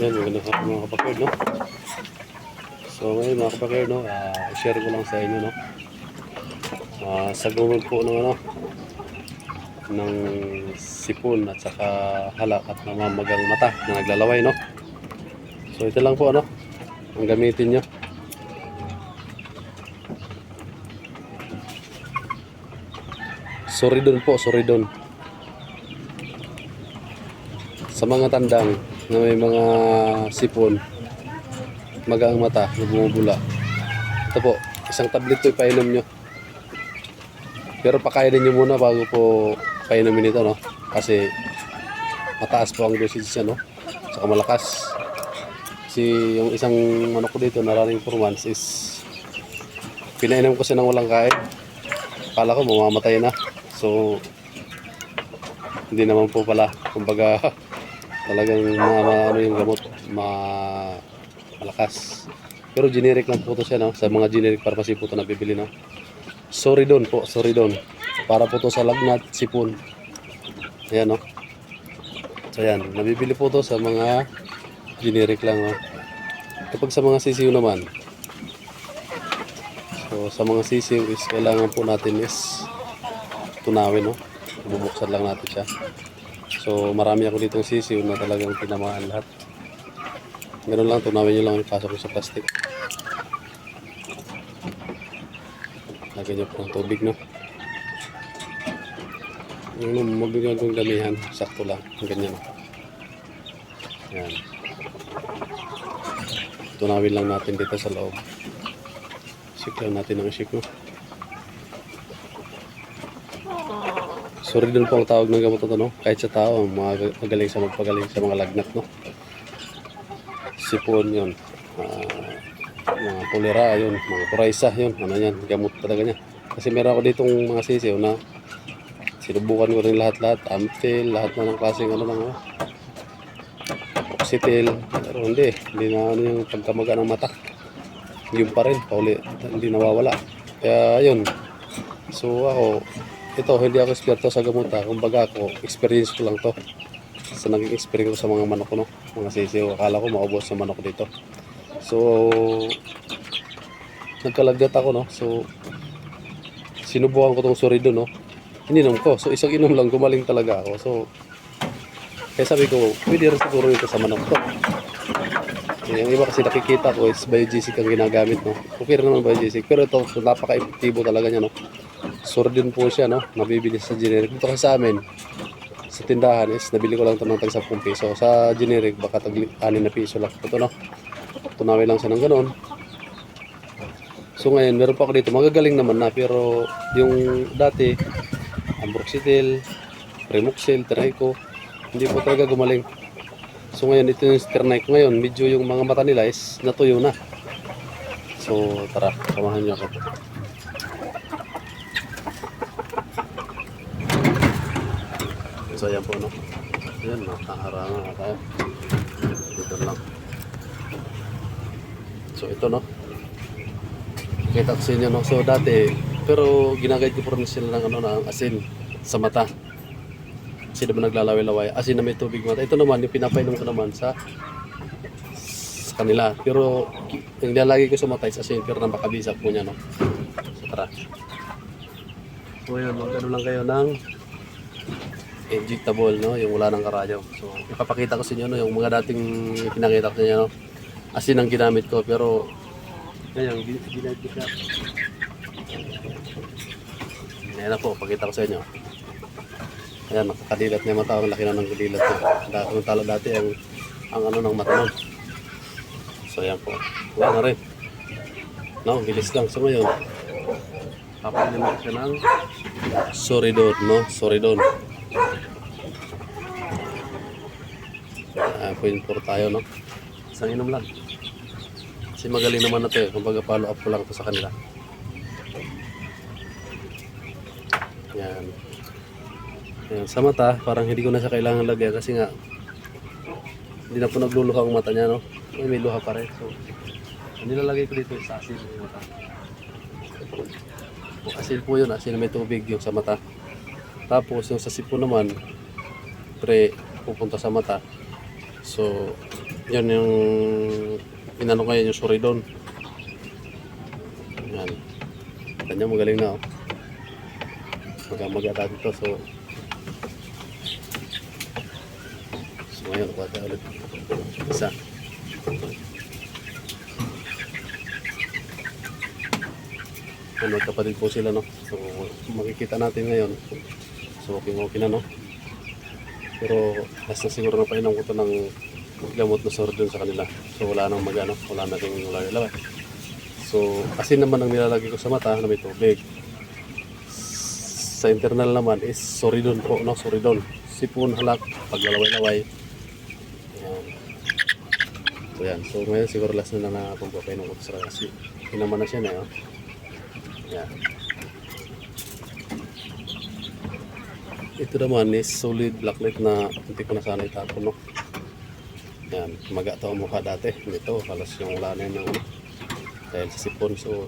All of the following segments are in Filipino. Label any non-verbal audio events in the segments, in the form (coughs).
Yan, magandang hapon mga kapakir, no? So ngayon mga kapakir, no, ah, share ko lang sa inyo, no? Ah, sa gawin po ng ano, ng sipon at saka halak at namamagang mata na naglalaway, no? So ito lang po, ano, ang gamitin nyo. Soridon po, soridon. Sa mga tandang na may mga sipon, magaang mata, na bumubula. Ito po, isang tablet po ipainom nyo. Pero pakainin nyo muna bago po painumin ito, no? Kasi mataas po ang dosage siya, no? Saka malakas. Kasi yung isang manok ko dito, nararing performance is pinainom ko siya ng walang kain. Akala ko mamamatay na. So, hindi naman po pala. Kumbaga, (laughs) talagang ma, ano yung gamot, ma, malakas. Pero generic lang po to siya, no? Sa mga generic pharmacy po to nabibili, no? Sorry doon po, sorry doon. Para po to sa lagnat, sipon. Ayan, no? So, ayan. Nabibili po to sa mga generic lang, no? Kapag sa mga sisiyo naman, so sa mga sisiyo is kailangan po natin is tunawin, no? Bubuksan lang natin siya. So, marami ako ditong sisiw na talagang tinamaan lahat. Ganun lang, tunawin nyo lang ipasok nyo sa plastic. Lagyan nyo po ng tubig, no? Yung magbigyan kong damihan, sakto lang. Ganyan. Yan. Tunawin lang natin dito sa loob. Lang natin ang no? Din po ang tawag ng gamot na to, no? Kahit sa tao, mga magaling sa magpagaling sa mga lagnat, no? Sipon yun. Ah, mga polera, yun. Mga kuraysa, yun. Ano yan, gamot talaga niya. Kasi meron ako ditong mga sisiw na sinubukan ko rin lahat-lahat. Amtil, lahat na ng klaseng ano lang, oh. Oxytil. Pero hindi. Hindi na ano yung pagkamaga ng mata. Yun pa rin. Pauli, hindi nawawala. Kaya yun. So ako, ito, hindi ako eksperto sa gamot ha. Kumbaga ako, experience ko lang to. Sa naging experience ko sa mga manok no? Mga sisiw. Akala ko maubos sa manok dito. So, nagkalagdat ako, no? So, sinubukan ko tong surido, no? Ininom ko. So, isang inom lang, gumaling talaga ako. So, kaya sabi ko, pwede rin siguro ito sa manok to. Eh, Yung iba kasi nakikita ko is biogesic ang ginagamit, no? Okay rin naman biogesic. Pero ito, napaka-epektibo talaga niya, no? Sordin po siya, no? Nabibili sa generic. Dito kasi sa amin, sa tindahan is nabili ko lang ito ng tag 10 piso. Sa generic, baka tag 6 na piso lang. Ito, no? Tunawin lang siya ng ganun. So ngayon, meron pa ako dito. Magagaling naman na. Pero yung dati, ambroxetil, premoxil, trico, hindi po talaga gumaling. So ngayon, ito yung sternite ko ngayon. Medyo yung mga mata nila is natuyo na. So tara, samahan niyo ako. So po no. Ayan, nakaharangan na tayo. Dito lang. So ito no. Kita ko sa inyo no. So dati, pero ginagayad ko po rin sila ng ano ng asin sa mata. Kasi naman naglalaway-laway. Asin na may tubig mata. Ito naman, yung pinapainom ko naman sa sa kanila. Pero yung nilalagay ko sa mata is asin. Pero napakabisa po niya no. So tara. So yun, mag-ano lang kayo ng injectable, no? Yung wala ng karayom. So, ipapakita ko sa inyo, no? Yung mga dating pinakita ko sa inyo, no? Asin ang ginamit ko, pero ngayon, gin- ginamit ko siya. Ayan na po, pakita ko sa inyo. Ayan, nakakadilat na yung mata. Ang laki na ng kadilat ko. Dati, ang talo dati, ang, ang ano ng mata nun. So, ayan po. Wala na rin. No, bilis lang. So, ngayon, mo siya ng Soridon, no? Soridon. Ah, point 4 tayo, no? Isang inom lang. Kasi magaling naman na to eh. Kumbaga follow up ko lang to sa kanila. Yan. Yan. Sa mata, parang hindi ko na siya kailangan lagyan kasi nga hindi na po nagluluha ang mata niya, no? Ay, may luha pa rin. So, ang nilalagay ko dito sa asin yung mata. O, asin po yun, asin na may tubig yung sa mata. Tapos yung sa sipon naman, pre, pupunta sa mata. So, yan yung inano ko yan yung suridon. Yan. Kanya magaling na oh. Maga-maga tayo dito. So, so ngayon, kuha tayo ulit. Isa. Ano, kapatid po sila, no? So, makikita natin ngayon. So, okay, okay na, no? Pero, last na siguro na painom ko to ng gamot na sordon sa kanila. So, wala nang magano, wala na rin laway-laway. So, asin naman ang nilalagay ko sa mata na may tubig. Sa internal naman is soridon po, no? Soridon. Sipon, halak, paglalaway-laway. Ayan. So, yan. So, ngayon siguro last na na akong papainom ko sa kasi inaman na siya na, no? Yan. Ito naman is solid blacklight na hindi ko na sana itapon, no? Yan, maga to ang mukha dati. Ito, halos yung wala na yun ng ano. Dahil sa sipon. So,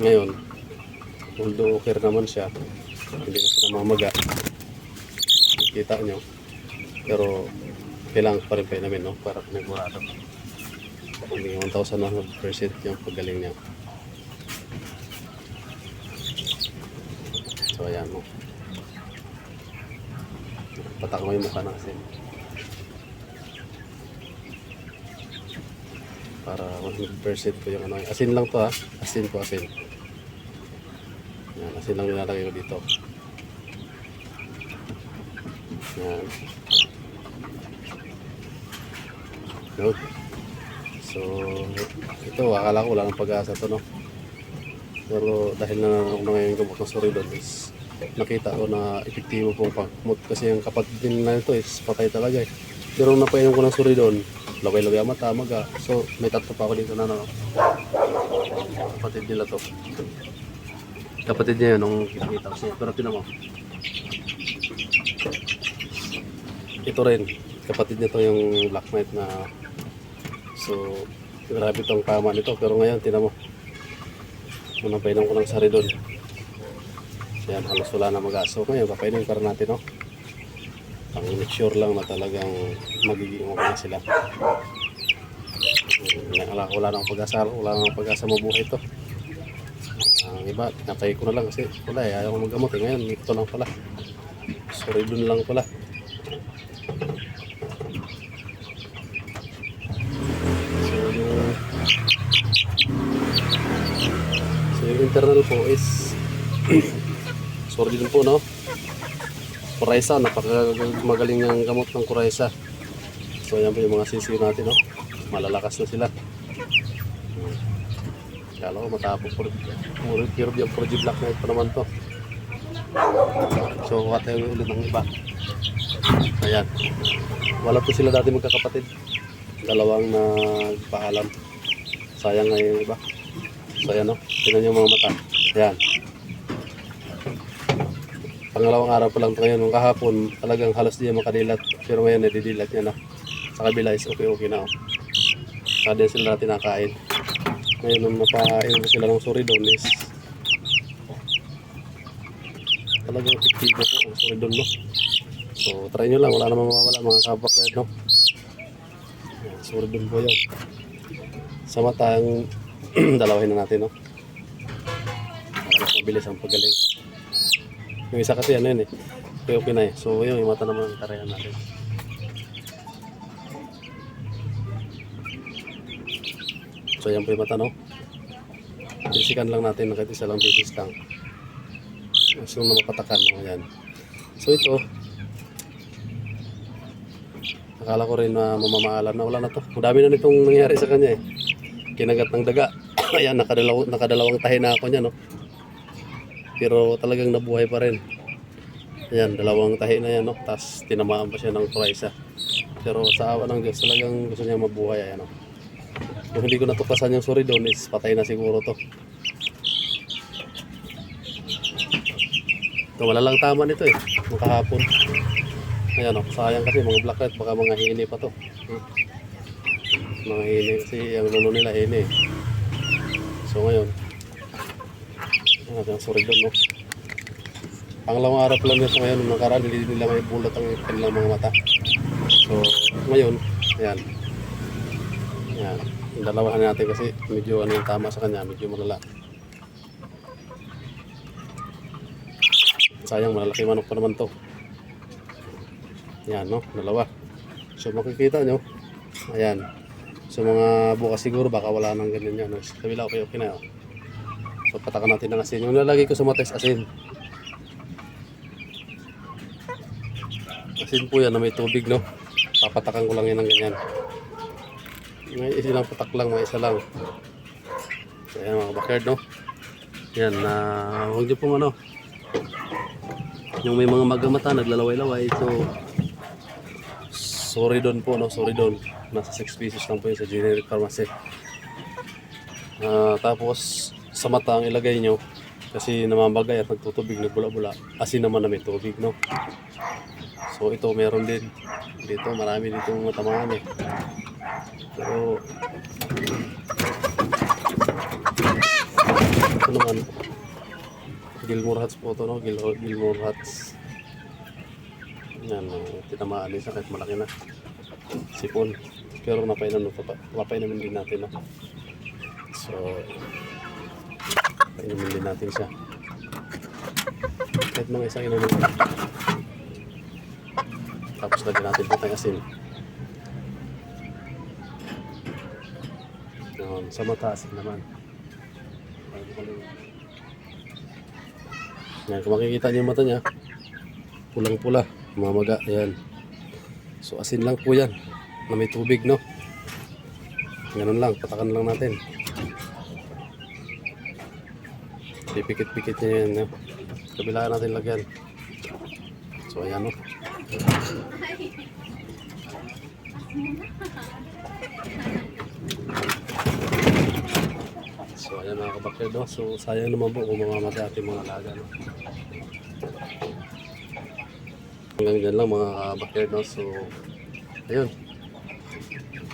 ngayon, although okay naman siya, hindi na siya namamaga. Kita nyo. Pero, kailangan pa rin pa namin, no? Para pinagurado. Hindi 1,100% yung pagaling niya. So, ayan mo. Patak mo yung mukha ng asin. Para 100% ko yung ano. Asin lang to ha. Asin po asin. Yan, asin lang nilalagay ko dito. Yan. Good. So, ito, akala ko wala nang pag-asa to, no? Pero dahil na ako na ngayon gamot ng Soridon is nakita ko na epektibo pong pagmut kasi yung kapatid din na ito is patay talaga eh. Pero nung napainom ko ng Soridon, laway-laway ang mata, maga. So may tatlo pa ako dito na ano. Kapatid nila to. Kapatid niya yun nung kita ko siya. Pero tinan mo. Ito rin. Kapatid nito yung Black Knight na So, grabe tong tama nito. Pero ngayon, tinan mo. Nung napainom ko ng saridon. Yan, halos wala na mag-aso. Ngayon, papainom pa rin natin, no? Ang make sure lang na talagang magiging okay na sila. Wala, wala nang pag-asa, wala nang pag-asa mabuhay ito. Ang iba, tinatay ko na lang kasi wala eh, ayaw ko magamot eh. Ngayon, ito lang pala. Sorry dun lang pala. So, internal po is (clears throat) sorry din po no? Kuraysa, napakagaling ng gamot ng Kuraysa So yan po yung mga sisiyo natin no? Malalakas na sila. Kala ko matapos puro puro pure yung puro black knight pa naman to. So kuha tayo ulit ng iba. Ayan. Wala po sila dati magkakapatid. Dalawang nagpaalam. Sayang nga yung iba. So ayan o, tingnan yung mga mata. Ayan. Pangalawang araw pa lang ito ngayon. Nung kahapon, talagang halos di makadilat. Pero ngayon, nadidilat niya na. Sa kabila is okay-okay na o. Saka din sila natin nakain. Ngayon, nung napainom sila ng suridon is talagang epektibo po ang suridon, no? So, try nyo lang. Wala namang mawawala mga kabakyard, no? Suridon po yan. Sa matang (clears throat) dalawahin na natin, no? Para mas mabilis ang pagaling. Yung isa kasi ano yun eh. Okay, okay na eh. So, yun, yung naman ang tarayan natin. So, yan po yung mata, no? Bisikan lang natin, kahit isa lang bisis lang. So, na mapatakan, no? Yan. So, ito, akala ko rin na mamamaalam na wala na to. Ang dami na nitong nangyari sa kanya eh kinagat ng daga. (coughs) Ayan, nakadalaw, nakadalawang tahi na ako niya, no? Pero talagang nabuhay pa rin. Ayan, dalawang tahi na yan, no? Tapos tinamaan pa siya ng kuraysa. Pero sa awa ng Diyos, talagang gusto niya mabuhay, ayan, no? Kung hindi ko natuklasan yung suridon is patay na siguro to. Ito, malalang tama nito eh. Nung kahapon. Ayan, no? Sayang kasi mga black rat, baka mga hini pa to. Hmm mga hini kasi ang lulo nila hini so ngayon ano ang sorry doon no Pangalawang araw lang nito ngayon, nung nakaraan, hindi nila may bulot ang kanilang mga mata. So, ngayon, ayan. Ayan. Yung dalawahan natin kasi medyo ano yung tama sa kanya, medyo malala. Sayang, malalaki manok pa naman to. Ayan, no? Dalawa. So, makikita nyo. Ayan. So, mga bukas siguro, baka wala nang ganyan yan. no? Sa kabila, okay, okay na. Oh. So, patakan natin ng asin. Yung nalagay ko sa mates, asin. Asin po yan na may tubig, no? Papatakan ko lang yan ng ganyan. May isa lang patak lang, may isa lang. So, ayan mga bakerd, no? Yan, na huwag niyo pong ano, yung may mga magamata, naglalaway-laway. So, sorry doon po, no? Sorry doon. Nasa 6 pieces lang po yun sa generic pharmacy. Ah, tapos, sa mata ang ilagay nyo, kasi namamagay at nagtutubig, nagbula-bula. Asin naman na may tubig, no? So, ito meron din. Dito, marami dito matamaan eh. Pero, ito naman, Gilmore Hats po ito, no? Gil Gilmore Hats. Yan, uh, tinamaan din siya kahit malaki na. Sipon. Pero napainan, napainan din natin, no? So, painumin din natin siya. Kahit mga isang inumin. Tapos lagyan natin po tayong asin. Yun, sa mata asin naman. Yan, kung makikita niyo yung mata niya, pulang-pula, mamaga, ayan. So asin lang po yan, na may tubig, no? Ganun lang, patakan lang natin. Pipikit-pikit niya yan, no? Kabilaan natin lagyan. So ayan, no? So ayan mga kabakir, no? So sayang naman po kung mamamatay ating mga alaga, no? Hanggang dyan lang mga kabakir, no? So ayun.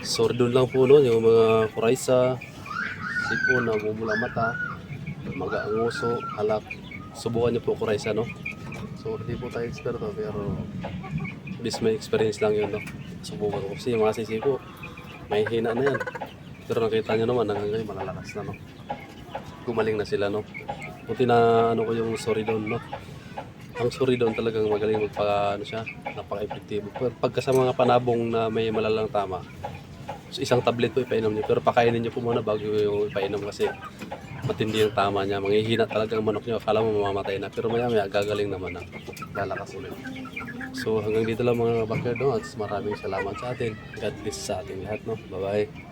Sorry doon lang po, no? Yung mga kuraysa, sipon, nabubula mata, maga ang uso, halak. Subukan niyo po kuraysa, no? So hindi po tayo eksperto, pero bis may experience lang yun, no? Subukan ko. Kasi yung mga sisi po, may hina na yan. Pero nakita nyo naman, hanggang malalakas na, no? Gumaling na sila, no? Buti na, ano ko yung sorry doon, no? Ang sorry doon talagang magaling magpa, ano siya, napaka-effective. Pero pagka sa mga panabong na may malalang tama, isang tablet po ipainom nyo. Pero pakainin nyo po muna bago yung ipainom kasi matindi yung tama niya. Manghihina talaga ang manok nyo. Akala mo mamamatay na. Pero maya maya gagaling naman na. Lalakas ulit. So hanggang dito lang mga bakir no. At maraming salamat sa atin. God bless sa ating lahat no. Bye bye.